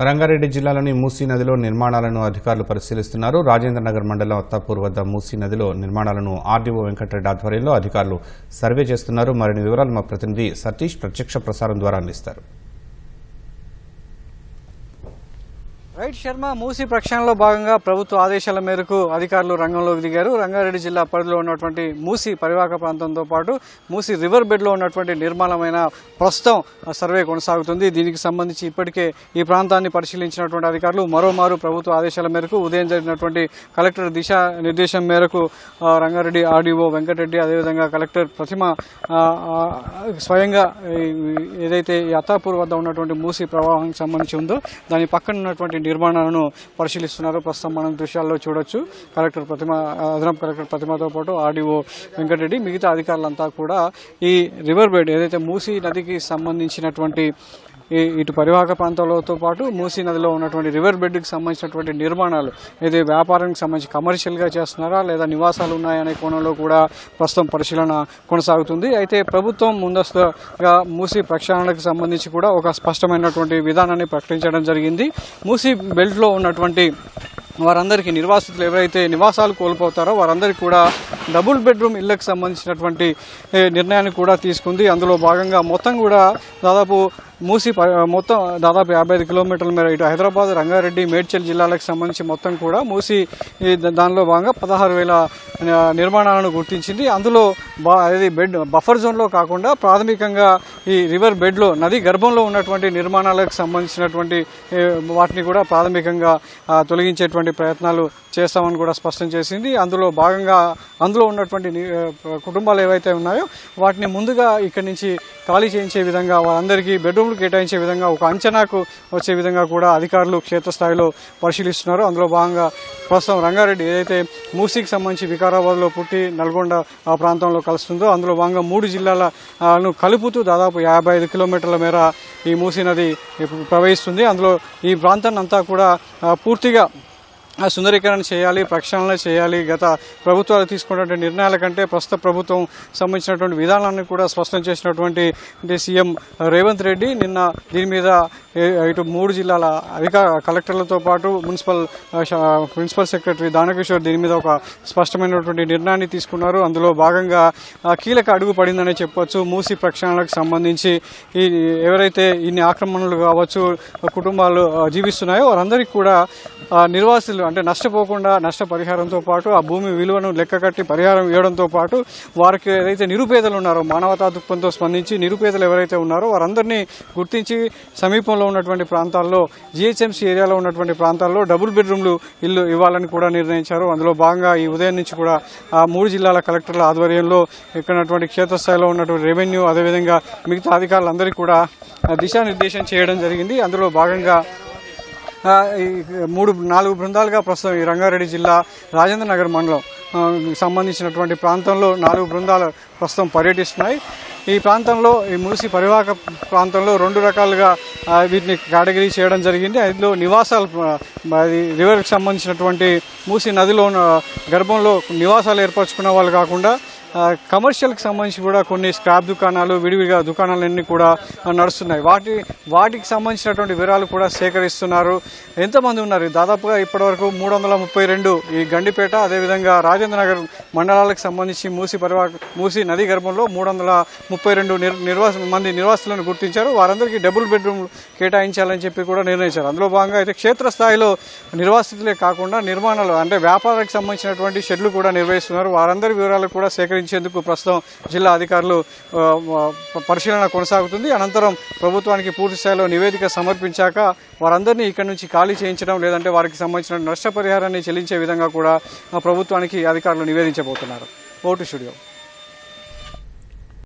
రంగారెడ్డి జిల్లాలోని మూసీ నదిలో నిర్మాణాలను అధికారులు పరిశీలిస్తున్నారు. రాజేంద్రనగర్ మండలం అత్తాపూర్ వద్ద మూసీ నదిలో నిర్మాణాలను ఆర్డీఓ వెంకటరెడ్డి ఆధ్వర్యంలో అధికారులు సర్వే చేస్తున్నారు. మరిన్ని వివరాలు మా ప్రతినిధి సతీష్ ప్రత్యక్ష ప్రసారం ద్వారా అందిస్తారు. రైట్ శర్మ మూసీ ప్రక్షాళనలో భాగంగా ప్రభుత్వ ఆదేశాల మేరకు అధికారులు రంగంలోకి దిగారు. రంగారెడ్డి జిల్లా పరిధిలో ఉన్నటువంటి మూసీ పరివాహక ప్రాంతంతో పాటు మూసీ రివర్ బెడ్లో ఉన్నటువంటి నిర్మాణమైన ప్రస్తుతం సర్వే కొనసాగుతుంది. దీనికి సంబంధించి ఇప్పటికే ఈ ప్రాంతాన్ని పరిశీలించినటువంటి అధికారులు మరోమారు ప్రభుత్వ ఆదేశాల మేరకు ఉదయం జరిగినటువంటి కలెక్టర్ దిశా నిర్దేశం మేరకు రంగారెడ్డి ఆర్డీఓ వెంకటరెడ్డి అదేవిధంగా కలెక్టర్ ప్రతిమ స్వయంగా ఏదైతే ఈ అత్తాపూర్ వద్ద ఉన్నటువంటి మూసీ ప్రవాహానికి సంబంధించి ఉందో దాని పక్కన ఉన్నటువంటి నిర్మాణాలను పరిశీలిస్తున్నారు. ప్రస్తుతం మనం దృశ్యాల్లో చూడొచ్చు. కలెక్టర్ ప్రతిమ అదనపు కలెక్టర్ ప్రతిమతో పాటు ఆర్డీఓ వెంకటరెడ్డి మిగతా అధికారులంతా కూడా ఈ రివర్ బెడ్ ఏదైతే మూసీ నదికి సంబంధించినటువంటి ఇటు పరివాహక ప్రాంతాలతో పాటు మూసీ నదిలో ఉన్నటువంటి రివర్ బెడ్కి సంబంధించినటువంటి నిర్మాణాలు ఇది వ్యాపారానికి సంబంధించి కమర్షియల్గా చేస్తున్నారా లేదా నివాసాలు ఉన్నాయనే కోణంలో కూడా ప్రస్తుతం పరిశీలన కొనసాగుతుంది. అయితే ప్రభుత్వం ముందస్తుగా మూసీ ప్రక్షాళనకు సంబంధించి కూడా ఒక స్పష్టమైనటువంటి విధానాన్ని ప్రకటించడం జరిగింది. మూసీ బెల్ట్లో ఉన్నటువంటి వారందరికీ నిర్వాసితులు ఎవరైతే నివాసాలు కోల్పోతారో వారందరికీ కూడా డబుల్ బెడ్రూమ్ ఇళ్ళకు సంబంధించినటువంటి నిర్ణయాన్ని కూడా తీసుకుంది. అందులో భాగంగా మొత్తం కూడా దాదాపు మూసి మొత్తం దాదాపు యాభై ఐదు కిలోమీటర్ల మేర ఇటు హైదరాబాద్ రంగారెడ్డి మేడ్చల్ జిల్లాలకు సంబంధించి మొత్తం కూడా మూసి దానిలో భాగంగా పదహారు వేల నిర్మాణాలను గుర్తించింది. అందులో బా అది బెడ్ బఫర్ జోన్లో కాకుండా ప్రాథమికంగా ఈ రివర్ బెడ్లో నది గర్భంలో ఉన్నటువంటి నిర్మాణాలకు సంబంధించినటువంటి వాటిని కూడా ప్రాథమికంగా తొలగించేటువంటి ప్రయత్నాలు చేస్తామని కూడా స్పష్టం చేసింది. అందులో భాగంగా అందులో ఉన్నటువంటి కుటుంబాలు ఏవైతే ఉన్నాయో వాటిని ముందుగా ఇక్కడి నుంచి ఖాళీ చేయించే విధంగా వారందరికీ బెడ్రూమ్లు కేటాయించే విధంగా ఒక అంచనాకు వచ్చే విధంగా కూడా అధికారులు క్షేత్రస్థాయిలో పరిశీలిస్తున్నారు. అందులో భాగంగా ప్రస్తుతం రంగారెడ్డి ఏదైతే మూసీకి సంబంధించి వికారాబాద్లో పుట్టి నల్గొండ ఆ ప్రాంతంలో కలుస్తుందో అందులో భాగంగా మూడు జిల్లాలను కలుపుతూ దాదాపు యాభై ఐదు కిలోమీటర్ల మేర ఈ మూసీ నది ప్రవహిస్తుంది. అందులో ఈ ప్రాంతాన్ని అంతా కూడా పూర్తిగా సుందరీకరణ చేయాలి ప్రక్షాళన చేయాలి. గత ప్రభుత్వాలు తీసుకున్నటువంటి నిర్ణయాల కంటే ప్రస్తుత ప్రభుత్వం సంబంధించినటువంటి విధానాన్ని కూడా స్పష్టం చేసినటువంటి అంటే సీఎం రేవంత్ రెడ్డి నిన్న దీని మీద ఇటు మూడు జిల్లాల అధికార కలెక్టర్లతో పాటు మున్సిపల్ ప్రిన్సిపల్ సెక్రటరీ దానకిషోర్ దీని మీద ఒక స్పష్టమైనటువంటి నిర్ణయాన్ని తీసుకున్నారు. అందులో భాగంగా కీలక అడుగు పడిందనే చెప్పొచ్చు. మూసి ప్రక్షాళనకు సంబంధించి ఈ ఎవరైతే ఇన్ని ఆక్రమణలు కావచ్చు కుటుంబాలు జీవిస్తున్నాయో వారందరికీ కూడా నిర్వాసులు అంటే నష్టపోకుండా నష్టపరిహారంతో పాటు ఆ భూమి విలువను లెక్క కట్టి పరిహారం ఇవ్వడంతో పాటు వారికి ఏదైతే నిరుపేదలు ఉన్నారో మానవతా దృక్పథంతో స్పందించి నిరుపేదలు ఎవరైతే ఉన్నారో వారందరినీ గుర్తించి సమీపంలో ఉన్నటువంటి ప్రాంతాల్లో జిహెచ్ఎంసీ ఏరియాలో ఉన్నటువంటి ప్రాంతాల్లో డబుల్ బెడ్రూమ్లు ఇల్లు ఇవ్వాలని కూడా నిర్ణయించారు. అందులో భాగంగా ఈ ఉదయం నుంచి కూడా ఆ మూడు జిల్లాల కలెక్టర్ల ఆధ్వర్యంలో ఇక్కడ క్షేత్రస్థాయిలో ఉన్నటువంటి రెవెన్యూ అదేవిధంగా మిగతా అధికారులందరికీ కూడా దిశానిర్దేశం చేయడం జరిగింది. అందులో భాగంగా మూడు నాలుగు బృందాలుగా ప్రస్తుతం ఈ రంగారెడ్డి జిల్లా రాజేంద్ర నగర్ మండలం సంబంధించినటువంటి ప్రాంతంలో నాలుగు బృందాలు ప్రస్తుతం పర్యటిస్తున్నాయి. ఈ ప్రాంతంలో ఈ మూసి పరివాహక ప్రాంతంలో రెండు రకాలుగా వీటిని కేటగిరీ చేయడం జరిగింది. అందులో నివాసాలు అది రివర్కి సంబంధించినటువంటి మూసి నదిలో గర్భంలో నివాసాలు ఏర్పరచుకున్న వాళ్ళు కాకుండా కమర్షియల్కి సంబంధించి కూడా కొన్ని స్క్రాప్ దుకాణాలు విడివిడిగా దుకాణాలన్నీ కూడా నడుస్తున్నాయి. వాటి వాటికి సంబంధించినటువంటి వివరాలు కూడా సేకరిస్తున్నారు. ఎంతమంది ఉన్నారు? దాదాపుగా ఇప్పటివరకు మూడు వందల ముప్పై రెండు ఈ గండిపేట అదేవిధంగా రాజేంద్ర నగర్ మండలాలకు సంబంధించి మూసి పరివా మూసి నది గర్భంలో మూడు వందల ముప్పై రెండు నిర్ నిర్వాస మంది నిర్వాసులను గుర్తించారు. వారందరికీ డబుల్ బెడ్రూమ్ కేటాయించాలని చెప్పి కూడా నిర్ణయించారు. అందులో భాగంగా అయితే క్షేత్రస్థాయిలో నిర్వాసితులే కాకుండా నిర్మాణాలు అంటే వ్యాపారానికి సంబంధించినటువంటి షెడ్లు కూడా నిర్వహిస్తున్నారు. వారందరి వివరాలు కూడా సేకరించేందుకు ప్రస్తుతం జిల్లా అధికారులు పరిశీలన కొనసాగుతుంది. అనంతరం ప్రభుత్వానికి పూర్తి స్థాయిలో నివేదిక సమర్పించాక వారందరినీ ఇక్కడి నుంచి ఖాళీ చేయించడం లేదంటే వారికి సంబంధించిన నష్టపరిహారాన్ని చెల్లించే విధంగా కూడా ప్రభుత్వానికి అధికారులు నివేదించబోతున్నారు. Vote studio.